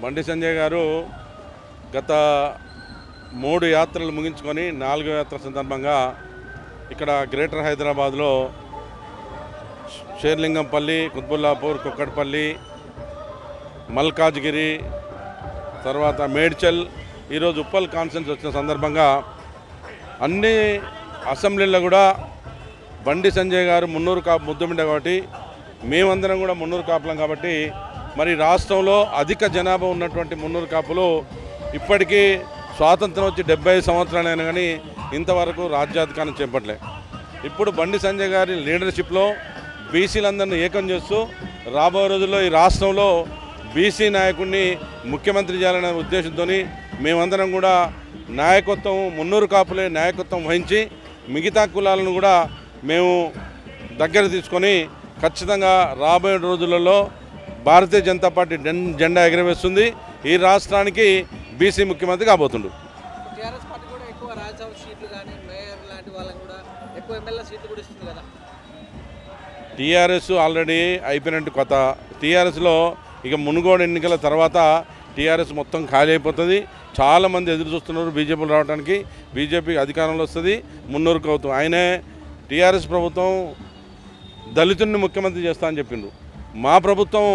బండి సంజయ్ గారు గత మూడు యాత్రలు ముగించుకొని నాలుగో యాత్ర సందర్భంగా ఇక్కడ గ్రేటర్ హైదరాబాద్లో షేర్లింగంపల్లి కుత్బుల్లాపూర్ కుక్కడ్పల్లి మల్కాజ్గిరి తర్వాత మేడ్చల్ ఈరోజు ఉప్పల్ కాన్ఫరెన్స్ వచ్చిన సందర్భంగా అన్ని అసెంబ్లీలో కూడా బండి సంజయ్ గారు మున్నూరు కాపు ముద్దుమిండ కాబట్టి మేమందరం కూడా మున్నూరు కాపులం కాబట్టి మరి రాష్ట్రంలో అధిక జనాభా ఉన్నటువంటి మున్నూరు కాపులు ఇప్పటికీ స్వాతంత్రం వచ్చి డెబ్బై సంవత్సరాలైనా కానీ ఇంతవరకు రాజ్యాధికారం చేపట్టలే. ఇప్పుడు బండి సంజయ్ గారి లీడర్షిప్లో బీసీలందరినీ ఏకం చేస్తూ రాబోయే రోజుల్లో ఈ రాష్ట్రంలో బీసీ నాయకుడిని ముఖ్యమంత్రి చేయాలనే ఉద్దేశంతో మేమందరం కూడా నాయకత్వం మున్నూరు కాపులే నాయకత్వం వహించి మిగతా కులాలను కూడా మేము దగ్గర తీసుకొని ఖచ్చితంగా రాబోయే రోజులలో భారతీయ జనతా పార్టీ జెండా ఎగరవేస్తుంది. ఈ రాష్ట్రానికి బీసీ ముఖ్యమంత్రి కాబోతుండు. టీఆర్ఎస్ ఆల్రెడీ అయిపోయినట్టు కొత్త. టీఆర్ఎస్లో ఇక మునుగోడు ఎన్నికల తర్వాత టీఆర్ఎస్ మొత్తం ఖాళీ అయిపోతుంది. చాలామంది ఎదురు చూస్తున్నారు బీజేపీలో రావడానికి. బీజేపీ అధికారంలో వస్తుంది. మున్నూరుకు అవుతుంది ఆయనే టీఆర్ఎస్ ప్రభుత్వం దళితుడిని ముఖ్యమంత్రి చేస్తా అని చెప్పిండ్రు మా ప్రభుత్వం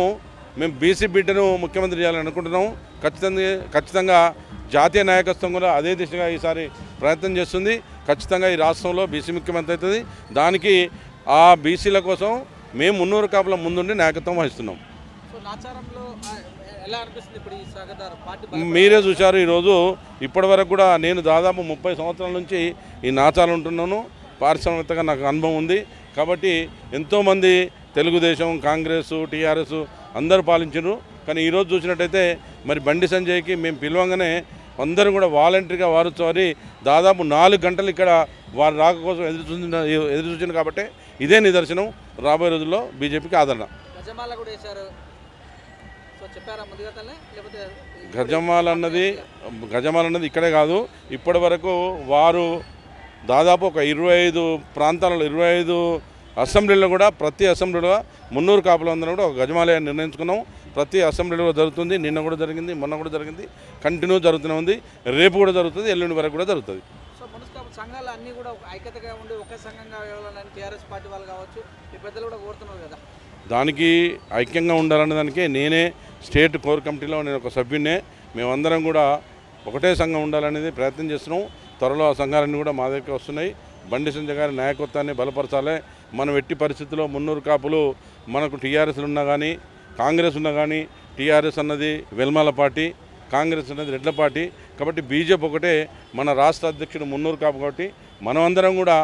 మేము బీసీ బిడ్డను ముఖ్యమంత్రి చేయాలని అనుకుంటున్నాం ఖచ్చితంగా ఖచ్చితంగా జాతీయ నాయకత్వం కూడా అదే దిశగా ఈసారి ప్రయత్నం చేస్తుంది. ఖచ్చితంగా ఈ రాష్ట్రంలో బీసీ ముఖ్యమంత్రి అవుతుంది. దానికి ఆ బీసీల కోసం మేము మున్నూరు కాపుల ముందుండి నాయకత్వం వహిస్తున్నాం. మీరే చూశారు ఈరోజు ఇప్పటి వరకు కూడా నేను దాదాపు ముప్పై సంవత్సరాల నుంచి ఈ నాచాలు ఉంటున్నాను. పారిశ్రామికగా నాకు అనుభవం ఉంది. కాబట్టి ఎంతోమంది తెలుగుదేశం కాంగ్రెస్ టీఆర్ఎస్ అందరూ పాలించారు కానీ ఈరోజు చూసినట్టయితే మరి బండి సంజయ్కి మేము పిలవంగానే అందరూ కూడా వాలంటరీగా వారు వారి దాదాపు నాలుగు గంటలు ఇక్కడ వారి రాక కోసం ఎదురు చూసిన ఎదురు చూసిన కాబట్టి ఇదే నిదర్శనం రాబోయే రోజుల్లో బీజేపీకి ఆదరణ. గజమాల అన్నది గజమాల అన్నది ఇక్కడే కాదు. ఇప్పటి వరకు వారు దాదాపు ఒక ఇరవై ఐదు ప్రాంతాలలో ఇరవై ఐదు అసెంబ్లీలో కూడా ప్రతి అసెంబ్లీలో మున్నూరు కాపులందరూ కూడా ఒక గజమాలయాన్ని నిర్ణయించుకున్నాం. ప్రతి అసెంబ్లీలో జరుగుతుంది. నిన్న కూడా జరిగింది మొన్న కూడా జరిగింది. కంటిన్యూ జరుగుతూనే ఉంది. రేపు కూడా జరుగుతుంది ఎల్లుండి వరకు కూడా జరుగుతుంది. సంఘాలు అన్నీ కూడా ఒక ఐక్యతగా ఉండి ఒకే సంఘంగా వెళ్ళాలని టీఆర్ఎస్ పార్టీ వాళ్ళు కావచ్చు ఈ పెద్దలు కూడా కోరుతున్నారు కదా. దానికి ఐక్యంగా ఉండాలనే దానికి నేనే స్టేట్ కోర్ కమిటీలో నేను ఒక సభ్యున్నే మేమందరం కూడా ఒకటే సంఘం ఉండాలనేది ప్రయత్నం చేస్తున్నాం. త్వరలో ఆ సంఘాలన్నీ కూడా మా దగ్గరికి వస్తున్నాయి. బండి సంజయ్ గారి నాయకత్వాన్ని బలపరచాలి. మనం ఎట్టి పరిస్థితుల్లో మున్నూరు కాపులు మనకు టీఆర్ఎస్లు ఉన్నా కానీ కాంగ్రెస్ ఉన్నా కానీ టీఆర్ఎస్ అన్నది వెల్మాల పార్టీ కాంగ్రెస్ అన్నది రెడ్ల పార్టీ. కాబట్టి బీజేపీ ఒకటే మన రాష్ట్ర అధ్యక్షుడు మున్నూరు కాపు కాబట్టి మనమందరం కూడా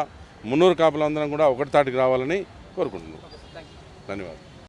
మున్నూరు కాపులందరం కూడా ఒకటి తాటికి రావాలని కోరుకుంటున్నాం. ధన్యవాదాలు.